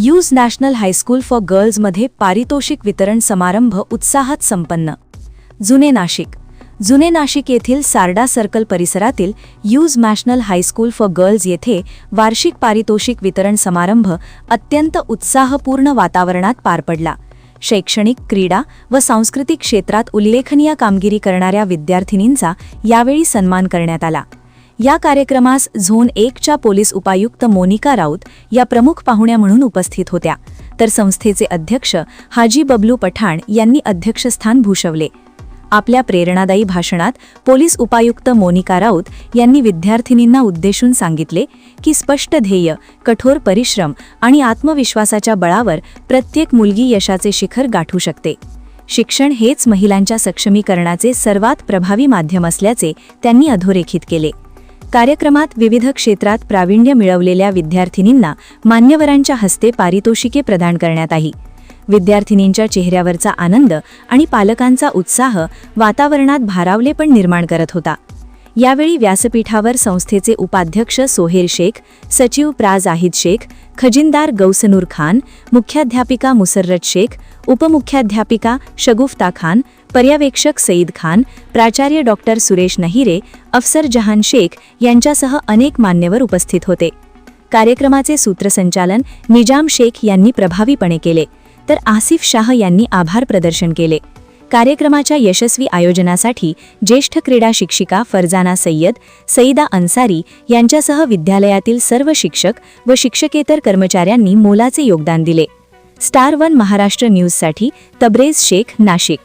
Use national high school for गर्ल्समध्ये पारितोषिक वितरण समारंभ उत्साहात संपन्न. जुने नाशिक. जुने नाशिक येथील सारडा सर्कल परिसरातील use national high school for girls येथे वार्षिक पारितोषिक वितरण समारंभ अत्यंत उत्साहपूर्ण वातावरणात पार पडला. शैक्षणिक क्रीडा व सांस्कृतिक क्षेत्रात उल्लेखनीय कामगिरी करणाऱ्या विद्यार्थिनींचा यावेळी सन्मान करण्यात आला. या कार्यक्रमास झोन एकच्या पोलीस उपायुक्त मोनिका राऊत या प्रमुख पाहुण्या म्हणून उपस्थित होत्या. तर संस्थेचे अध्यक्ष हाजी बबलू पठाण यांनी अध्यक्षस्थान भूषवले. आपल्या प्रेरणादायी भाषणात पोलीस उपायुक्त मोनिका राऊत यांनी विद्यार्थिनींना उद्देशून सांगितले की स्पष्ट ध्येय कठोर परिश्रम आणि आत्मविश्वासाच्या बळावर प्रत्येक मुलगी यशाचे शिखर गाठू शकते. शिक्षण हेच महिलांच्या सक्षमीकरणाचे सर्वात प्रभावी माध्यम असल्याचे त्यांनी अधोरेखित केले. कार्यक्रमात विविध क्षेत्रात प्रावीण्य मिळवलेल्या विद्यार्थिनींना मान्यवरांच्या हस्ते पारितोषिके प्रदान करण्यात आली. विद्यार्थिनींच्या चेहऱ्यावरचा आनंद आणि पालकांचा उत्साह वातावरणात भारावले पण निर्माण करत होता. यावेळी व्यासपीठावर संस्थेचे उपाध्यक्ष सोहेर शेख सचिव प्राज आहिद शेख खजिनदार गौसनूर खान मुख्याध्यापिका मुसर्रत शेख उपमुख्याध्यापिका शगुफ्ता खान पर्यवेक्षक सईद खान प्राचार्य डॉक्टर सुरेश नहिरे अफसर जहान शेख यांच्यासह अनेक मान्यवर उपस्थित होते. कार्यक्रमाचे सूत्रसंचालन निजाम शेख यांनी प्रभावीपणे केले तर आसिफ शाह यांनी आभार प्रदर्शन केले. कार्यक्रमाच्या यशस्वी आयोजनासाठी ज्येष्ठ क्रीडा शिक्षिका फरजाना सय्यद सईदा अन्सारी यांच्यासह विद्यालयातील सर्व शिक्षक व शिक्षकेतर कर्मचाऱ्यांनी मोलाचे योगदान दिले. स्टार वन महाराष्ट्र न्यूजसाठी तब्रेज शेख नाशिक.